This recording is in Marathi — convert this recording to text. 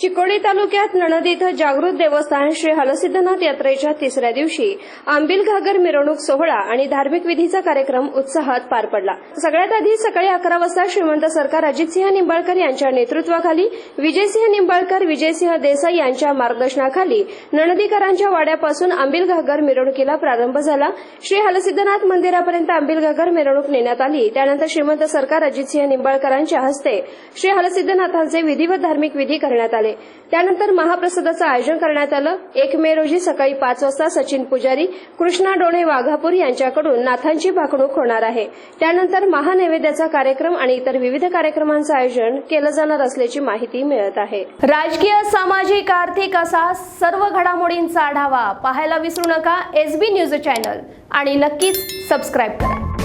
चिकोडी तालुक्यात नणद इथं जागृत देवस्थान श्री हलसिद्धनाथ यात्रेच्या तिसऱ्या दिवशी आंबिल घागर मिरवणूक सोहळा आणि धार्मिक विधीचा कार्यक्रम उत्साहात पार पडला. सगळ्यात आधी सकाळी अकरा वाजता श्रीमंत सरकार अजितसिंह निंबाळकर यांच्या नेतृत्वाखाली विजयसिंह निंबाळकर विजयसिंह देसाई यांच्या मार्गदर्शनाखाली नणदीकरांच्या वाड्यापासून आंबिल घागर मिरवणुकीला प्रारंभ झाला. श्री हलसिद्धनाथ मंदिरापर्यंत आंबिल घागर मिरवणूक नेण्यात आली. त्यानंतर श्रीमंत सरकार अजितसिंह निंबाळकरांच्या हस्ते श्री हलसिद्धनाथांचे विधिवत धार्मिक विधी करण्यात आले. त्यानंतर महाप्रसादाचं आयोजन करण्यात आलं. एक मे रोजी सकाळी पाच वाजता सचिन पुजारी कृष्णा डोणे वाघापूर यांच्याकडून नाथांची भाकणूक होणार आहे. त्यानंतर महानैवेद्याचा कार्यक्रम आणि इतर विविध कार्यक्रमांचं आयोजन केलं जाणार असल्याची माहिती मिळत आहे. राजकीय सामाजिक आर्थिक असा सर्व घडामोडींचा आढावा पाहायला विसरू नका. SB news channel. आणि नक्कीच सबस्क्राईब करा.